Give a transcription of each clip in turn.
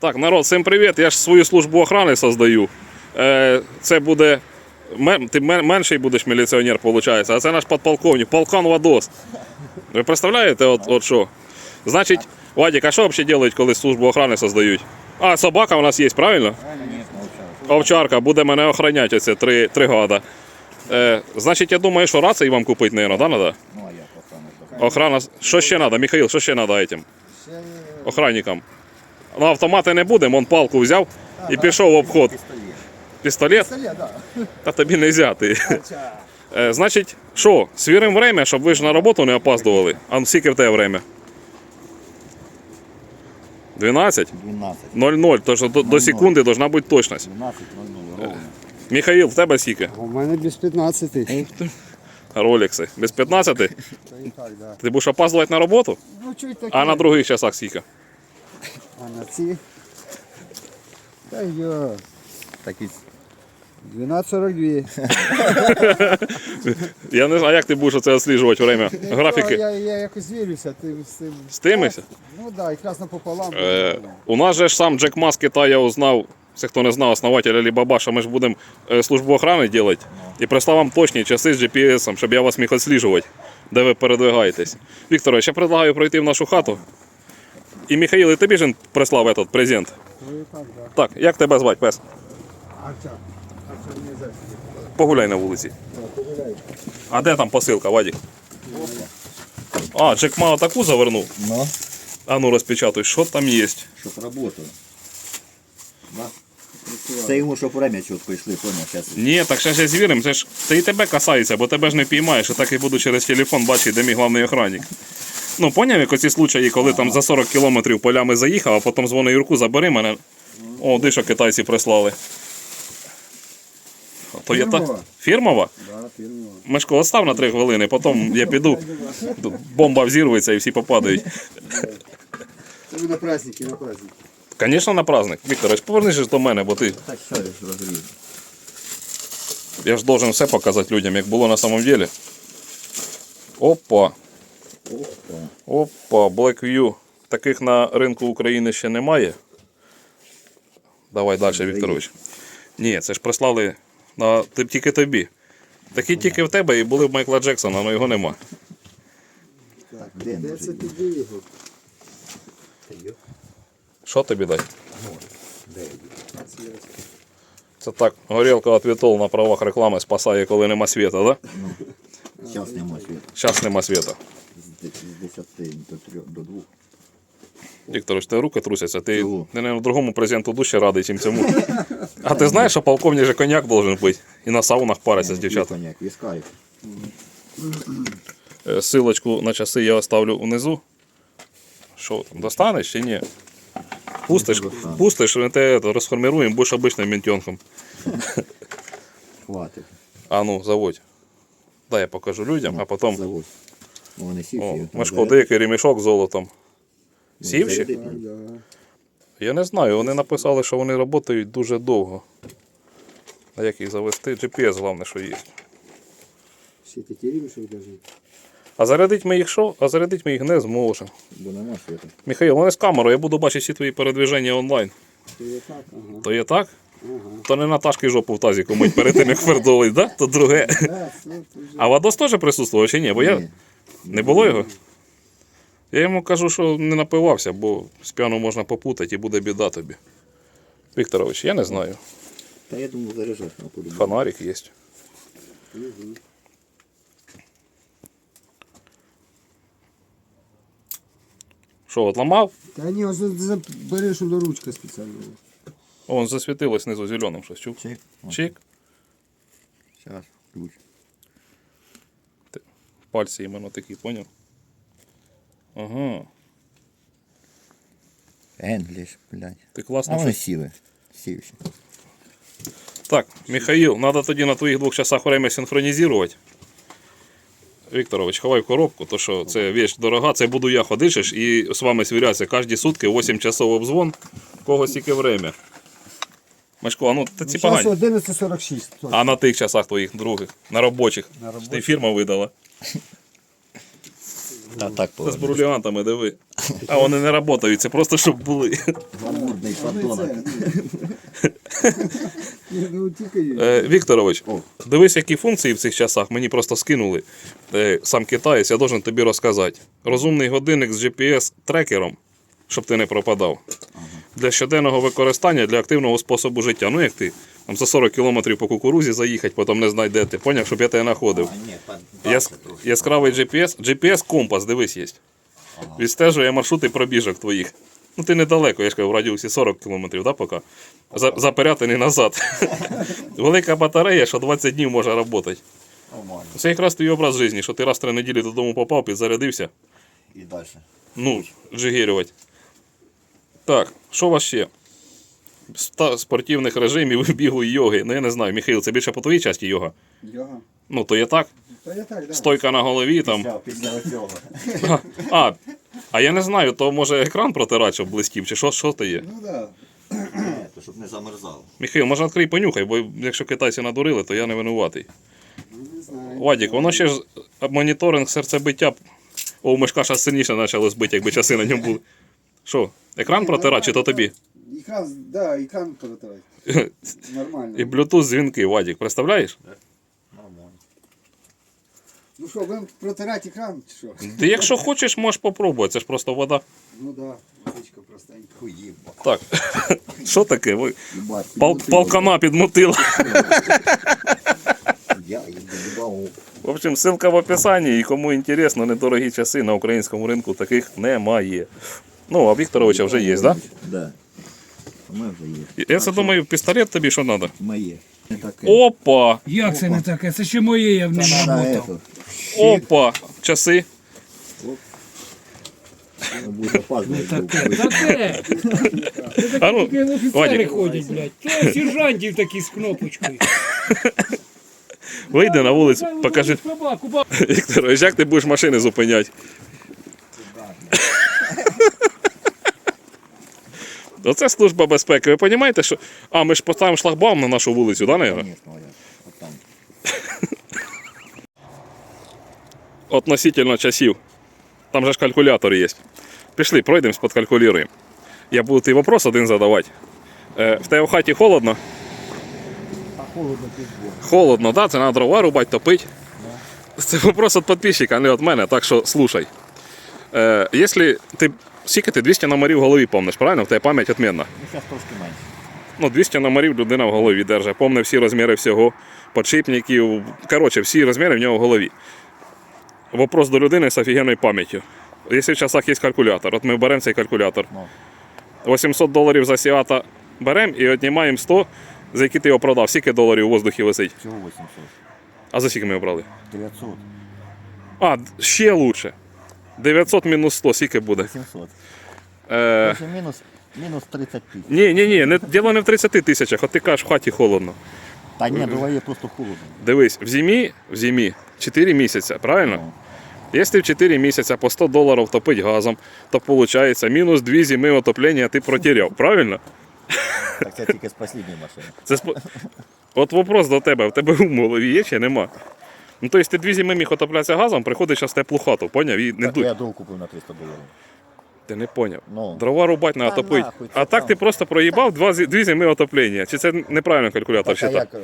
Так, народ, всім привіт. Я ж свою службу охорони создаю. Е, це буде. Ти менший будеш міліціонер, виходить, а це наш подполковник, полкан Вадос. Ви представляєте, от, от що? Значить, Вадик, а що взагалі роблять, коли службу охорони создають? А, собака у нас є, правильно? Овчарка буде мене охороняти оце три, три года. Е, значить, я думаю, що рації вам купити, мабуть, да, надо? Ну, а як охрана? Охрана. Що ще треба? Михаїл, що ще треба? Охранникам. Ну, автомати не будемо, он палку взяв і пішов в обход. Пістолет? Пістолет, да. Та тобі не взяти. Е, Значить, що, свіримо время, щоб ви ж на роботу не опаздували. А ну, скільки в тебе время? 12? 12. 0-0, тож до, до секунди должна бути точність. 12, 00, ровно. Михаїл, в тебе скільки? У мене без 15. Ролікси. Без 15? Та і так, да. Ти будеш опаздувати на роботу? Ну, чуть таке. А на других часах скільки? А на ці? Та йо. Такий 12.42. Я не знаю, як ти будеш це відсліджувати время. Ну, Графіки. Я, я якось вірюся тим, з цим. З тимися? Ну так, да, якраз напополам. Е, у нас же ж сам Джек Ма з Китая узнав, це хто не знав, основатель Alibaba, що ми ж будемо е, службу охорони робити. І прислав вам точні часи з GPS, щоб я вас міг відсліджувати, де ви передвигаєтесь. Вікторович, я предлагаю пройти в нашу хату. І Михаїл, і тобі ж він прислав этот презент. Ну і так, да. Так, як тебе звати, пес? Арча. Арча не зараз. Погуляй на вулиці. А де там посилка, Вадік? А, Джек Ма таку завернув. Ну, А ну розпечатуй, що там є. щоб. Да. Це йому, щоб время чітко йшли, поняв, зараз. Ні, так ще ж я звірим, це ж це і тебе касається, бо тебе ж не піймаєш, і так і буду через телефон бачити, де мій головний охранник. Ну, поняв, як оці случаї, коли там за 40 кілометрів полями заїхав, а потім дзвонить Юрку, забери мене. О, що китайці прислали. То є та Фірмова. фірмова? Да, фірмова. Мешко, остав на 3 хвилини, потім я піду, бомба взірветься і всі попадають. Це ви на праздники, на праздники. Звісно, на праздник. Вікторович, повернись ж до мене, бо ти. Так що я ж розумію. Я ж должен все показати людям, як було на самом деле. Опа. Опа. Blackview. Таких на ринку України ще немає. Давай далі, Вікторович. Ні, це ж прислали на тільки тобі. Такі тільки в тебе і були в Майкла Джексона, але його нема. Так, Де де це тобі його? Що тобі дай? Це так, горілка від Вітол на правах реклами спасає, коли нема світа, да? Зараз нема світу. Зараз нема світа. З 10 до 3, до 2. Вікторович, ти руки трусяться, ти, Чого? ти наверное, другому презенту дужче радий, чим цьому. А ти знаєш, що полковник же коньяк должен пити? І на саунах париться з дівчатами. Коньяк, віскарик. Е, Силочку на часи я оставлю унизу. Що там, достанеш чи ні? Пустиш, Достану. пустиш, ми те это, розформируємо, будеш обичним ментенком. Хватить. А ну, заводь. Дай я покажу людям, а потім. Заводь. Ну, Вони сівші. О, там Машко, заряд- деякий ремішок з золотом. Сівші? Так, надо. да. Я не знаю, вони написали, що вони працюють дуже довго. А як їх завести? GPS головне, що є. Всі такі рівні лежить. А зарядити ми їх що? А зарядити ми їх не зможемо. Бо нема світу. Михайло, вони з камерою, я буду бачити всі твої передвіження онлайн. Це є так, ага. То є так? Ага. То не Наташки жопу в тазіку мить перед тим, як фердолить, да? То друге. Да. А Вадос теж присутствував чи ні? Бо я Ні. Не було його. Я йому кажу, що не напивався, бо з п'яну можна попутати і буде біда тобі. Вікторович, я не знаю. Та я думаю, заряджати на полі. Фонарик є. Що, от ламав? Та ні, ось що до ручка спеціально. О, засвітилось знизу зеленим щось. Чув? Чик. Чик. Зараз, ключ. Пальці іменно такі, поняв? Ага. Енгліш, блядь. Ти А вони сіли. Сівші. Так, Михаїл, треба тоді на твоїх двох часах время синхронізувати. Вікторович, ховай в коробку, то що це вещь дорога, це буду я ходиш і з вами свірятися кожні сутки 8 часов обзвон, кого стільки время. Мешко, а ну ти ці погані. 11.46. А на тих часах твоїх других, на робочих. На Ти робочих. фірма видала. Та так з бруліантами, диви. А вони не працюють, це просто щоб були. Гламурний подонок. Ну. Е, Вікторович, дивись, які функції в цих часах мені просто скинули. Е, сам китаєць, я должен тобі розказати. Розумний годинник з GPS-трекером, щоб ти не пропадав. Для щоденного використання, для активного способу життя. Ну як ти? Там за 40 кілометрів по кукурузі заїхати, потім не знайдете. Поняв, щоб я тебе знаходив. Яс... Яскравий GPS. GPS-компас, дивись, є. Відстежує маршрути пробіжок твоїх. Ну ти недалеко, я ж кажу, в радіусі 40 кілометрів, да, поки? За, за Пирятини назад. Велика батарея, що 20 днів може працювати. Це якраз твій образ життя, що ти раз в три неділі додому попав, підзарядився. І далі. Ну, джигірювати. Так, що у вас ще? Ста- спортивних режимів, бігу і йоги. Ну я не знаю, Михайло, це більше по твоїй часті йога. Йога. Ну, то є так. Та я так, да. Стойка на голові там. Після, після цього. А, а я не знаю, то може екран протирати, щоб блистів, чи що, що то є? Ну да. Ні, то щоб не замерзало. Михайло, може відкрий понюхай, бо якщо китайці надурили, то я не винуватий. Ну, не знаю. Вадік, воно ще ж моніторинг серцебиття. О, у мешка ще сильніше почали збити, якби часи на ньому були. Що, екран протирати, чи то тобі? Екран, да, екран протирати. Нормально. І Bluetooth дзвінки, Вадік, представляєш? Нормально. Ну що, будемо протирати екран чи що? Ти якщо хочеш, можеш попробувати, це ж просто вода. Ну да, водичка простенька. Хуїба. Так. Що таке? Ви пал, палкана підмутила. Я їбав. В общем, ссылка в описанні, і кому інтересно, недорогі часи на українському ринку таких немає. Ну, а Вікторовича вже є, так? Да? Да. У мене вже є. Я це думаю, пістолет тобі що треба? Моє. Не таке. Опа! Як це не таке? Це ще моє, я в ньому Та работав. ето. Опа! Часи. Буде запаздувати. Таке. А ну, офіцери Вадик, ходять, блядь. Це сержантів такі з кнопочкою. вийди на вулицю, покажи. Собаку, ба- Вікторович, як ти будеш машини зупиняти? Оце служба безпеки. Ви розумієте, що. А, ми ж поставимо шлагбаум на нашу вулицю, да, наверное? Звісно. От там. Относительно часів. Там же ж калькулятор є. Пішли, пройдемо, подкалькулюємо. Я буду тобі вопрос один задавати. Е, в тебе в хаті холодно? А холодно пізбо. Холодно, да? Це треба дрова рубати, топити. Це вопрос від підписчика, а не від мене, так що слушай. Е, якщо ти. Скільки ти 200 номерів в голові помниш, правильно? В тебе пам'ять відмінна. Ну, зараз трошки менше. Ну, 200 номерів людина в голові держить. Помне всі розміри всього, подшипників. Коротше, всі розміри в нього в голові. Вопрос до людини з офігенною пам'яттю. Якщо в часах є калькулятор, от ми беремо цей калькулятор. Ну. 800 доларів за сіата беремо і віднімаємо 100, за які ти його продав. Скільки доларів у воздухі висить? Всього 800. А за скільки ми його брали? 900. А, ще лучше. 900 мінус 100, скільки буде? 800. Е, мінус, мінус 30 тисяч. ні, ні, ні, не, діло не в 30 тисячах, от ти кажеш, в хаті холодно. Та ні, буває просто холодно. Дивись, в зимі, в зимі 4 місяці, правильно? Ну. Якщо в 4 місяці по 100 доларів топить газом, то виходить мінус 2 зими отоплення ти протеряв, правильно? Так це тільки з останньої машини. Це спо... От вопрос до тебе, в тебе в голові є чи нема? Ну, тобто ти дві зими міг отоплятися газом, приходиш зараз в теплу хату, поняв? І не Так дуй. я дров купив на 300 доларів. Ти не поняв. Ну. Дрова рубати треба Та топити. нахуй, це А так там. ти просто проїбав два, зі- дві зими отоплення. Чи це неправильно калькулятор Так, а считав? як е,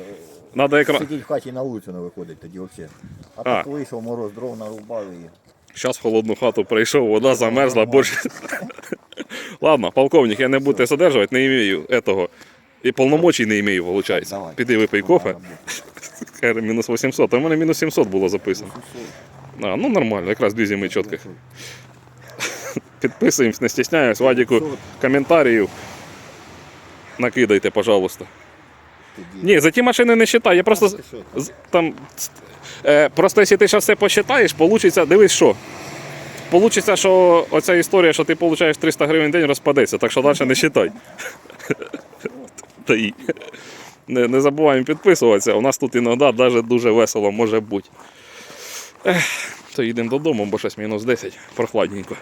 Надо екран. сидіть в хаті на вулицю не виходить тоді взагалі. А, А. так вийшов мороз, дров нарубали і. Зараз в холодну хату прийшов, вода замерзла, борщ. Ладно, полковник, я не буду тебе задержувати, не имею этого. І полномочий не имею, виходить. Давай. Піди випий кофе. Каже, мінус 800, а в мене мінус 700 було записано. А, ну нормально, якраз дві зими чітких. Підписуємось, не стісняємось. Вадіку коментарів. Накидайте, пожалуйста. Ні, за ті машини не считай. Я просто з- там. Е, просто якщо ти зараз все посчитаєш, получиться, дивись що. Получиться, що оця історія, що ти получаєш 300 гривень в день, розпадеться, так що далі не считай. Й. Не, не забуваємо підписуватися. У нас тут іноді навіть дуже весело може бути. Ех, то їдемо додому, бо щось мінус 10, прохладненько.